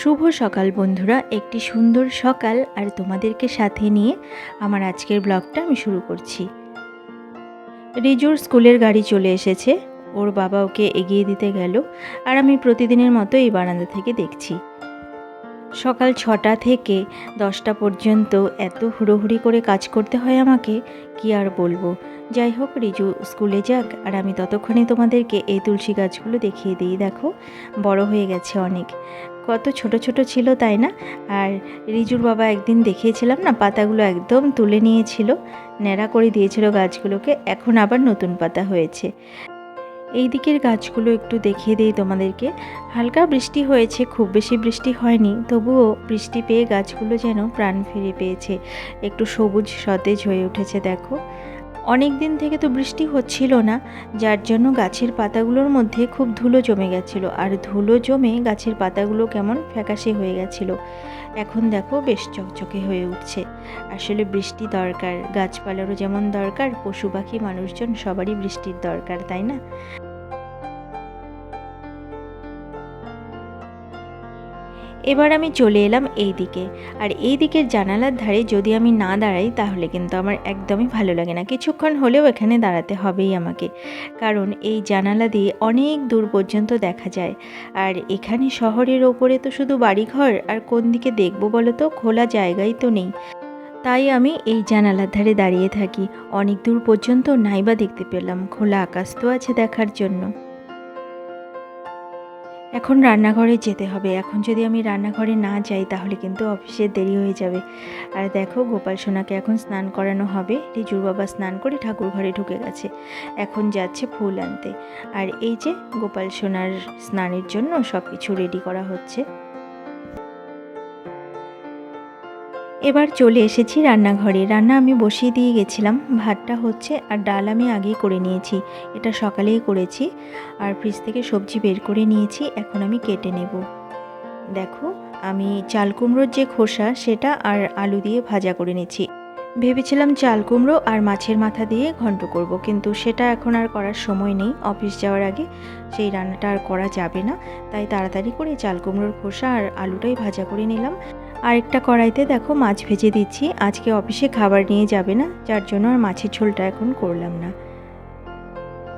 শুভ সকাল বন্ধুরা, একটি সুন্দর সকাল, আর তোমাদেরকে সাথে নিয়ে আমার আজকের ব্লগটা আমি শুরু করছি। রিজুর স্কুলের গাড়ি চলে এসেছে, ওর বাবা ওকে এগিয়ে দিতে গেল, আর আমি প্রতিদিনের মতো এই বারান্দা থেকে দেখছি। সকাল ছটা থেকে দশটা পর্যন্ত এত হুড়োহুড়ি করে কাজ করতে হয় আমাকে, কি আর বলব? যাই হোক, রিজু, স্কুলে যাক, আর আমি ততক্ষণে তোমাদেরকে এই তুলসী গাছগুলো দেখিয়ে দিই, দেখো। বড় হয়ে গেছে অনেক। কত ছোট ছোট ছিল তাই না? আর রিজুর বাবা একদিন দেখিয়েছিলাম না, পাতাগুলো একদম তুলে নিয়েছিল, ন্যাড়া করে দিয়েছিল গাছগুলোকে, এখন আবার নতুন পাতা হয়েছে। এই দিকের গাছগুলো একটু দেখিয়ে দিই তোমাদেরকে। হালকা বৃষ্টি হয়েছে, খুব বেশি বৃষ্টি হয়নি, তবুও বৃষ্টি পেয়ে গাছগুলো যেন প্রাণ ফিরে পেয়েছে। একটু সবুজ সতেজ হয়ে উঠেছে, দেখো। অনেক দিন থেকে তো বৃষ্টি হচ্ছিল না, যার জন্য গাছের পাতাগুলোর মধ্যে খুব ধুলো জমে গেছিল। আর ধুলো জমে গাছের পাতাগুলো কেমন ফ্যাকাশে হয়ে গেছিল। এখন দেখো বেশ চকচকে হয়ে উঠছে। আসলে বৃষ্টি দরকার, গাছপালারও যেমন দরকার, পশু পাখি, মানুষজন সবারই বৃষ্টির দরকার, তাই না? এবার আমি চলে এলাম এই দিকে। আর এই দিকের জানালার ধারে যদি আমি না দাঁড়াই, তাহলে কিন্তু আমার একদমই ভালো লাগে না। কিছুক্ষণ হলেও এখানে দাঁড়াতে হবেই আমাকে। কারণ এই জানালা দিয়ে অনেক দূর পর্যন্ত দেখা যায়। আর এখানে শহরের ওপরে তো শুধু বাড়িঘর, আর কোন দিকে দেখব বলো তো খোলা জায়গাই তো নেই। তাই আমি এই জানালার ধারে দাঁড়িয়ে থাকি। অনেক দূর পর্যন্ত নাইবা দেখতে পেলাম। খোলা আকাশ তো আছে দেখার জন্য। এখন রান্নাঘরে যেতে হবে। এখন যদি আমি রান্নাঘরে না যাই, তাহলে কিন্তু অফিসে দেরি হয়ে যাবে। আর দেখো, গোপাল সোনাকে এখন স্নান করানো হবে। রিজুর বাবা স্নান করে ঠাকুর ঘরে ঢুকে গেছে। এখন যাচ্ছে ফুল আনতে। আর এই যে গোপাল সোনার স্নানের জন্য সব কিছু রেডি করা হচ্ছে। এবার চলে এসেছি রান্নাঘরে। রান্না আমি বসিয়ে দিয়ে গেছিলাম। ভাতটা হচ্ছে আর ডাল আমি আগেই করে নিয়েছি। এটা সকালেই করেছি আর ফ্রিজ থেকে সবজি বের করে নিয়েছি। এখন আমি কেটে নেব। দেখো, আমি চাল কুমড়োর যে খোসা, সেটা আর আলু দিয়ে ভাজা করে নিয়েছি। ভেবেছিলাম চাল কুমড়ো আর মাছের মাথা দিয়ে ঘন্ট করব, কিন্তু সেটা এখন আর করার সময় নেই। অফিস যাওয়ার আগে সেই রান্নাটা আর করা যাবে না। তাই তাড়াতাড়ি করে চাল কুমড়োর খোসা আর আলুটাই ভাজা করে নিলাম। আরেকটা কড়াইতে দেখো মাছ ভেজে দিচ্ছি। আজকে অফিসে খাবার নিয়ে যাবে না, যার জন্য আর মাছের ঝোলটা এখন করলাম না।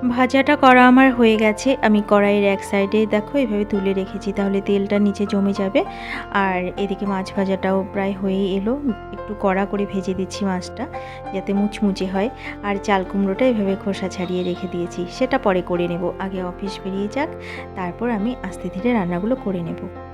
ভাজাটা করা আমার হয়ে গেছে। আমি কড়াইয়ের এক সাইডে দেখো এভাবে তুলে রেখেছি, তাহলে তেলটা নিচে জমে যাবে। আর এদিকে মাছ ভাজাটাও প্রায় হয়ে এলো। একটু কড়া করে ভেজে দিচ্ছি মাছটা, যাতে মুচমুচে হয়। আর চাল কুমড়োটা এভাবে খোসা ছাড়িয়ে রেখে দিয়েছি। সেটা পরে করে নেব। আগে অফিস বেরিয়ে যাক, তারপর আমি আস্তে ধীরে রান্নাগুলো করে নেব।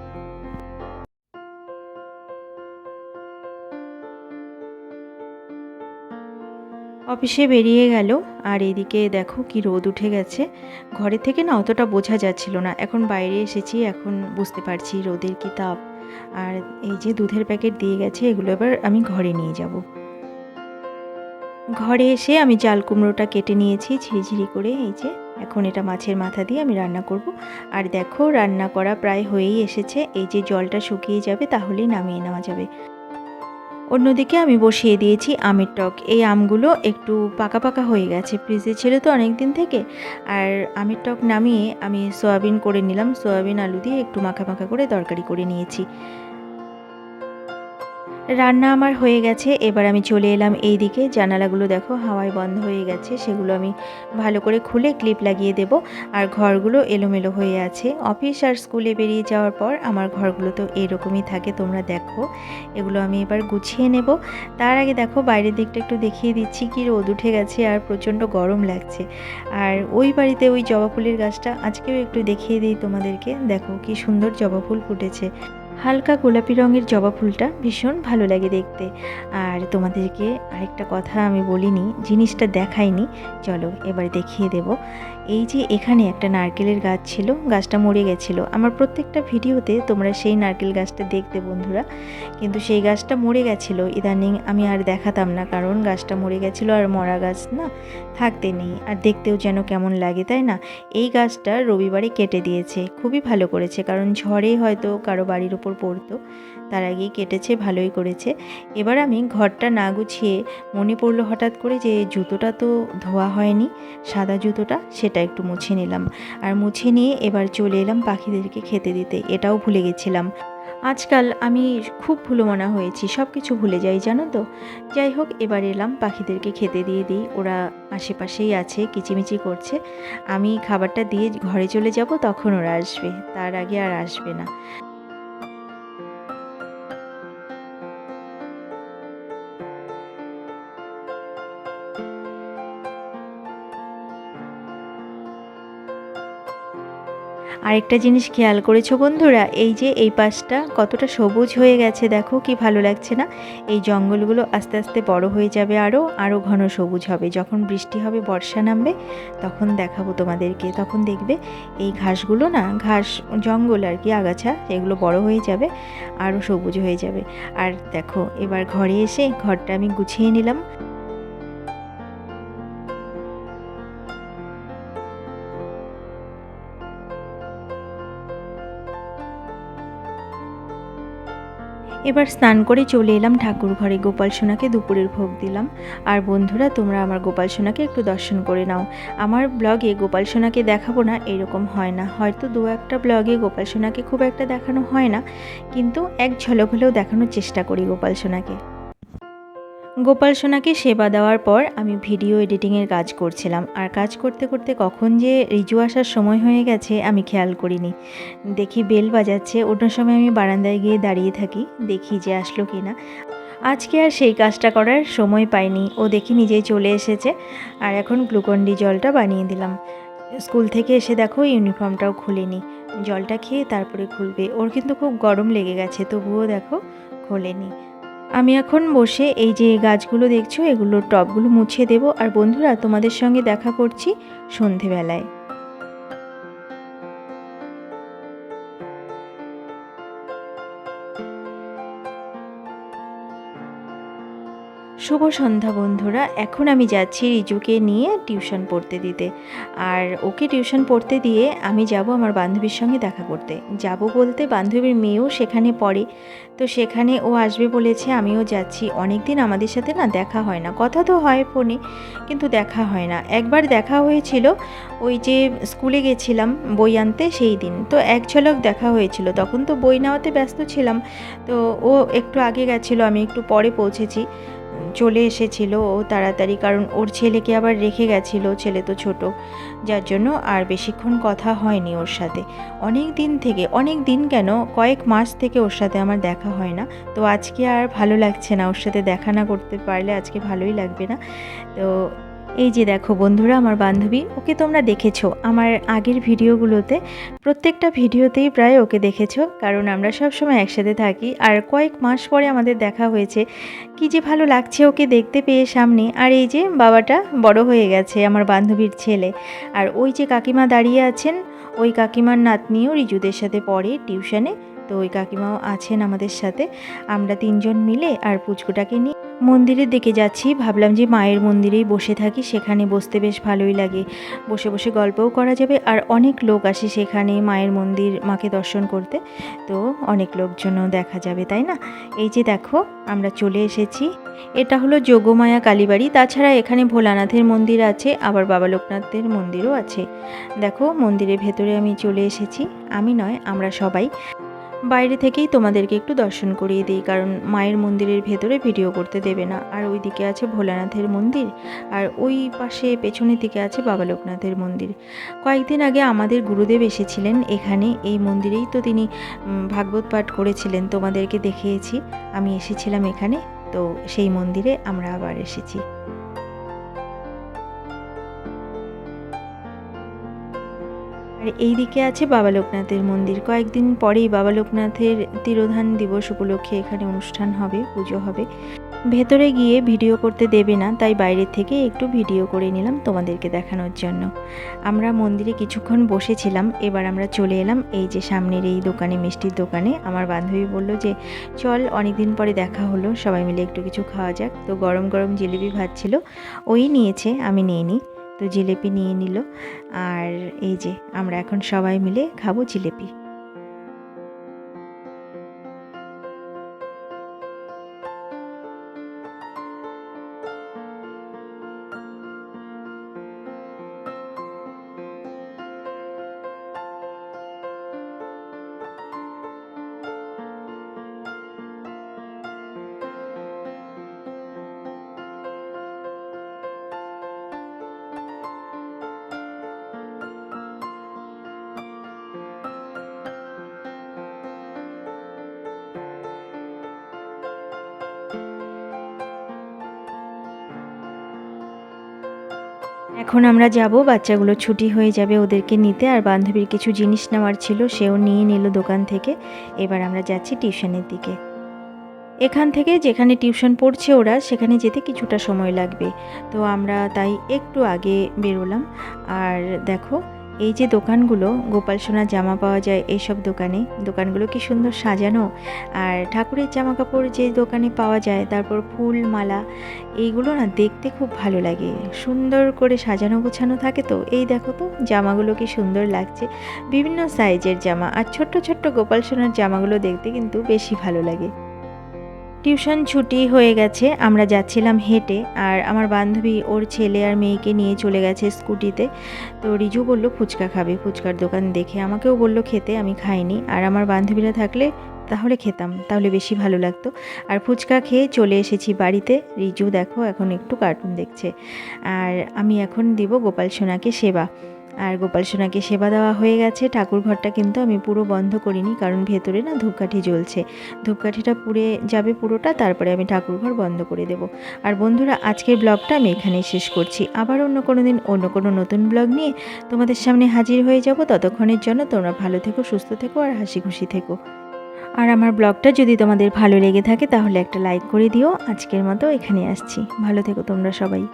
অফিসে বেরিয়ে গেল, আর এদিকে দেখো কি রোদ উঠে গেছে। ঘরে থেকে না অতটা বোঝা যাচ্ছিল না। এখন বাইরে এসেছি, এখন বুঝতে পারছি রোদের কি তাপ। আর এই যে দুধের প্যাকেট দিয়ে গেছে, এগুলো এবার আমি ঘরে নিয়ে যাব। ঘরে এসে আমি চাল কুমড়োটা কেটে নিয়েছি, ঝিরিঝিরি করে এই যে এখন এটা মাছের মাথা দিয়ে আমি রান্না করব। আর দেখো রান্না করা প্রায় হয়েই এসেছে। এই যে জলটা শুকিয়ে যাবে, তাহলেই নামিয়ে নেওয়া যাবে। অন্যদিকে আমি বসিয়ে দিয়েছি আমের টক। এই আমগুলো একটু পাকা পাকা হয়ে গেছে। ফ্রিজে ছিল তো অনেক দিন থেকে। আর আমের টক নামিয়ে আমি সয়াবিন করে নিলাম। সয়াবিন আলু দিয়ে একটু মাখা মাখা করে তরকারি করে নিয়েছি। রান্না আমার হয়ে গেছে, এবার আমি চলে এলাম এই দিকে জানালাগুলো দেখো, হাওয়ায় বন্ধ হয়ে গেছে, সেগুলো আমি ভালো করে খুলে ক্লিপ লাগিয়ে দেব। আর ঘরগুলো এলোমেলো হয়ে আছে। অফিস আর স্কুলে বেরিয়ে যাওয়ার পর আমার ঘরগুলো তো এরকমই থাকে, তোমরা দেখো। এগুলো আমি এবার গুছিয়ে নেব। তার আগে দেখো, বাইরের দিকটা একটু দেখিয়ে দিচ্ছি, কি রোদ উঠে গেছে আর প্রচণ্ড গরম লাগছে। আর ওই বাড়িতে ওই জবা ফুলের গাছটা, আজকেও একটু দেখিয়ে দিই তোমাদেরকে। দেখো, কি সুন্দর জবা ফুল ফুটেছে। হালকা গোলাপি রঙের জবা ফুলটা ভীষণ ভালো লাগে দেখতে। আর তোমাদেরকে আরেকটা কথা আমি বলিনি, জিনিসটা দেখাইনি। চলো, এবার দেখিয়ে দেব। এই যে এখানে একটা নারকেলের গাছ ছিল, গাছটা মরে গেছিল। আমার প্রত্যেকটা ভিডিওতে তোমরা সেই নারকেল গাছটা দেখতে বন্ধুরা। কিন্তু সেই গাছটা মরে গেছিল। ইদানিং আমি আর দেখাতাম না, কারণ গাছটা মরে গেছিল আর মরা গাছ না থাকতে নেই। আর দেখতেও যেন কেমন লাগে, তাই না? এই গাছটা রবিবারে কেটে দিয়েছে। খুবই ভালো করেছে, কারণ ঝড়ে হয়তো কারও বাড়ির ওপর পড়তো। তার আগেই কেটেছে, ভালোই করেছে। এবার আমি ঘরটা না গুছিয়ে মনে পড়ল হঠাৎ করে যে জুতোটা তো ধোয়া হয়নি, সাদা জুতোটা, সেটা একটু মুছে নিলাম। আর মুছে নিয়ে এবার চলে এলাম পাখিদেরকে খেতে দিতে। এটাও ভুলে গেছিলাম। আজকাল আমি খুব ভুলোমনা হয়েছি সব কিছু ভুলে যাই, জানো তো? যাই হোক, এবার এলাম পাখিদেরকে খেতে দিয়ে দিই। ওরা আশেপাশেই আছে, কিচিমিচি করছে। আমি খাবারটা দিয়ে ঘরে চলে যাব, তখন ওরা আসবে। তার আগে আর আসবে না। আরেকটা জিনিস খেয়াল করেছ বন্ধুরা, এই যে এই পাশটা কতটা সবুজ হয়ে গেছে, দেখো কি ভালো লাগছে না? এই জঙ্গলগুলো আস্তে আস্তে বড় হয়ে যাবে আরও আরও ঘন সবুজ হবে। যখন বৃষ্টি হবে, বর্ষা নামবে, তখন দেখাবো তোমাদেরকে। তখন দেখবে এই ঘাসগুলো না, ঘাস, জঙ্গল আর কি, আগাছা, এগুলো বড় হয়ে যাবে আরও সবুজ হয়ে যাবে। আর দেখো, এবার ঘরে এসে ঘরটা আমি গুছিয়ে নিলাম। এবার স্নান করে চলে এলাম ঠাকুর ঘরে। গোপাল সোনাকে দুপুরের ভোগ দিলাম। আর বন্ধুরা, তোমরা আমার গোপাল সোনাকে একটু দর্শন করে নাও। আমার ব্লগে গোপাল সোনাকে দেখাবো না, এরকম হয় না। হয়তো দু একটা ব্লগে গোপাল সোনাকে খুব একটা দেখানো হয় না, কিন্তু এক ঝলক হলেও দেখানোর চেষ্টা করি গোপাল সোনাকে। গোপাল সোনাকে সেবা দেওয়ার পর আমি ভিডিও এডিটিংয়ের কাজ করছিলাম। আর কাজ করতে করতে কখন যে রিজু আসার সময় হয়ে গেছে আমি খেয়াল করিনি। দেখি বেল বাজাচ্ছে, অন্য সময় আমি বারান্দায় গিয়ে দাঁড়িয়ে থাকি, দেখি যে আসলো কি না আজকে আর সেই কাজটা করার সময় পাইনি, ও দেখি নিজেই চলে এসেছে। আর এখন গ্লুকন্ডি জলটা বানিয়ে দিলাম। স্কুল থেকে এসে দেখো ইউনিফর্মটাও খুলেনি। জলটা খেয়ে তারপরে খুলবে। ওর কিন্তু খুব গরম লেগে গেছে, তবুও দেখো, খোলেনি। আমি এখন বসে এই যে গাছগুলো দেখছ, এগুলোর টবগুলো মুছে দেব। আর বন্ধুরা, তোমাদের সঙ্গে দেখা করছি সন্ধেবেলায়। শুভ সন্ধ্যা বন্ধুরা, এখন আমি যাচ্ছি রিজুকে নিয়ে টিউশন পড়তে দিতে। আর ওকে টিউশন পড়তে দিয়ে আমি যাব আমার বান্ধবীর সঙ্গে দেখা করতে। যাব বলতে বান্ধবীর মেয়েও সেখানে পড়ে। তো সেখানে ও আসবে বলেছে, আমিও যাচ্ছি। অনেক দিন আমাদের সাথে না দেখা হয় না। কথা তো হয় ফোনে, কিন্তু দেখা হয় না। একবার দেখা হয়েছিল, ওই যে স্কুলে গেছিলাম বই আনতে সেই দিন। তো এক ঝলক দেখা হয়েছিল। তখন তো বই নেওয়াতে ব্যস্ত ছিলাম। তো ও একটু আগে গেছিল, আমি একটু পরে পৌঁছেছি। চলে এসেছিল ও তাড়াতাড়ি, কারণ ওর ছেলেকে আবার রেখে গেছিল, ছেলে তো ছোট। যার জন্য আর বেশিক্ষণ কথা হয়নি ওর সাথে। অনেক দিন থেকে, অনেক দিন কেন, কয়েক মাস থেকে ওর সাথে আমার দেখা হয় না। তো আজকে আর ভালো লাগছে না ওর সাথে দেখা না করতে পারলে আজকে ভালোই লাগবে না। তো এই যে দেখো বন্ধুরা, আমার বান্ধবী, ওকে তোমরা দেখেছ। আমার আগের ভিডিওগুলোতে প্রত্যেকটা ভিডিওতেই প্রায় ওকে দেখেছ, কারণ আমরা সব সময় একসাথে থাকি। আর কয়েক মাস পরে আমাদের দেখা হয়েছে। কি যে ভালো লাগছে ওকে দেখতে পেয়ে সামনে। আর এই যে বাবাটা বড় হয়ে গেছে, আমার বান্ধবীর ছেলে। আর ওই যে কাকিমা দাঁড়িয়ে আছেন, ওই কাকিমার নাতনিও রিজুদের সাথে পড়ে টিউশনে। তো ওই কাকিমাও আছেন আমাদের সাথে। আমরা তিনজন মিলে আর পুচকুটাকে নিয়ে মন্দিরের দিকে যাচ্ছি। ভাবলাম যে মায়ের মন্দিরেই বসে থাকি, সেখানে বসতে বেশ ভালোই লাগে। বসে বসে গল্পও করা যাবে আর অনেক লোক আসে সেখানে মায়ের মন্দির, মাকে দর্শন করতে। তো অনেক লোকজনও দেখা যাবে, তাই না? এই যে দেখো, আমরা চলে এসেছি। এটা হলো যোগমায়া কালীবাড়ি। তাছাড়া এখানে ভোলানাথের মন্দির আছে, আবার বাবা লোকনাথের মন্দিরও আছে। দেখো, মন্দিরের ভেতরে আমি চলে এসেছি। আমি নয়, আমরা সবাই। বাইরে থেকেই তোমাদেরকে একটু দর্শন করিয়ে দিই, কারণ মায়ের মন্দিরের ভেতরে ভিডিও করতে দেবে না। আর ওই দিকে আছে ভোলানাথের মন্দির, আর ওই পাশে পেছনের দিকে আছে বাবা লোকনাথের মন্দির। কয়েকদিন আগে আমাদের গুরুদেব এসেছিলেন এখানে, এই মন্দিরেই তো তিনি ভাগবত পাঠ করেছিলেন, তোমাদেরকে দেখিয়েছি। আমি এসেছিলাম এখানে, তো সেই মন্দিরে আমরা আবার এসেছি। আর এই দিকে আছে বাবা লোকনাথের মন্দির। কয়েকদিন পরেই বাবা লোকনাথের তিরোধান দিবস উপলক্ষে এখানে অনুষ্ঠান হবে, পুজো হবে। ভেতরে গিয়ে ভিডিও করতে দেবে না, তাই বাইরের থেকে একটু ভিডিও করে নিলাম তোমাদেরকে দেখানোর জন্য। আমরা মন্দিরে কিছুক্ষণ বসেছিলাম, এবার আমরা চলে এলাম এই যে সামনের এই দোকানে, মিষ্টির দোকানে। আমার বান্ধবী বলল যে, চল অনেকদিন পরে দেখা হলো, সবাই মিলে একটু কিছু খাওয়া যাক। তো গরম গরম জিলিপি ভাজছিল ওই নিয়েছে, আমি নিয়ে নিই তো জিলেপি নিয়ে নিল। আর এই যে আমরা এখন সবাই মিলে খাব জিলেপি। এখন আমরা যাব, বাচ্চাগুলো ছুটি হয়ে যাবে ওদেরকে নিতে, আর বান্ধবীর কিছু জিনিস নেওয়ার ছিল সেও নিয়ে নিল দোকান থেকে। এবার আমরা যাচ্ছি টিউশনের দিকে। এখান থেকে যেখানে টিউশন পড়ছে ওরা, সেখানে যেতে কিছুটা সময় লাগবে। তো আমরা তাই একটু আগে বেরোলাম। আর দেখো এই যে দোকানগুলো, গোপাল সোনার জামা পাওয়া যায় এইসব দোকানে, দোকানগুলো কি সুন্দর সাজানো? আর ঠাকুরের জামা কাপড় যে দোকানে পাওয়া যায়, তারপর ফুল, মালা, এইগুলো না দেখতে খুব ভালো লাগে। সুন্দর করে সাজানো গোছানো থাকে তো। এই দেখো তো, জামাগুলো কি সুন্দর লাগছে। বিভিন্ন সাইজের জামা, আর ছোট্ট ছোট্ট গোপাল সোনার জামাগুলো দেখতে কিন্তু বেশি ভালো লাগে। টিউশন ছুটি হয়ে গেছে, আমরা যাচ্ছিলাম হেঁটে, আর আমার বান্ধবী, ওর ছেলে আর মেয়েকে নিয়ে চলে গেছে স্কুটিতে। তো রিজু বলল, ফুচকা খাবে, ফুচকার দোকান দেখে। আমাকেও বলল, খেতে, আমি খাইনি। আর আমার বান্ধবীরা থাকলে, তাহলে খেতাম, তাহলে বেশি ভালো লাগতো। আর ফুচকা খেয়ে চলে এসেছি বাড়িতে। রিজু, দেখো, এখন একটু কার্টুন দেখছে। আর আমি এখন দিব গোপাল সোনাকে সেবা। আর গোপাল সোনাকে সেবা দেওয়া হয়ে গেছে। ঠাকুর ঘরটা কিন্তু আমি পুরো বন্ধ করিনি, কারণ ভেতরে না ধূপকাঠি জ্বলছে। ধূপকাঠিটা পুড়ে যাবে পুরোটা, তারপরে আমি ঠাকুর ঘর বন্ধ করে দেব। আর বন্ধুরা, আজকের ব্লগটা আমি এখানেই শেষ করছি। আবার অন্য কোনো দিন, অন্য কোনো নতুন ব্লগ নিয়ে তোমাদের সামনে হাজির হয়ে যাব। ততক্ষণের জন্য তোমরা ভালো থেকো, সুস্থ থেকো আর হাসি খুশি থেকো। আর আমার ব্লগটা যদি তোমাদের ভালো লেগে থাকে, তাহলে একটা লাইক করে দিও। আজকের মতো এখানে আসছি। ভালো থেকো তোমরা সবাই।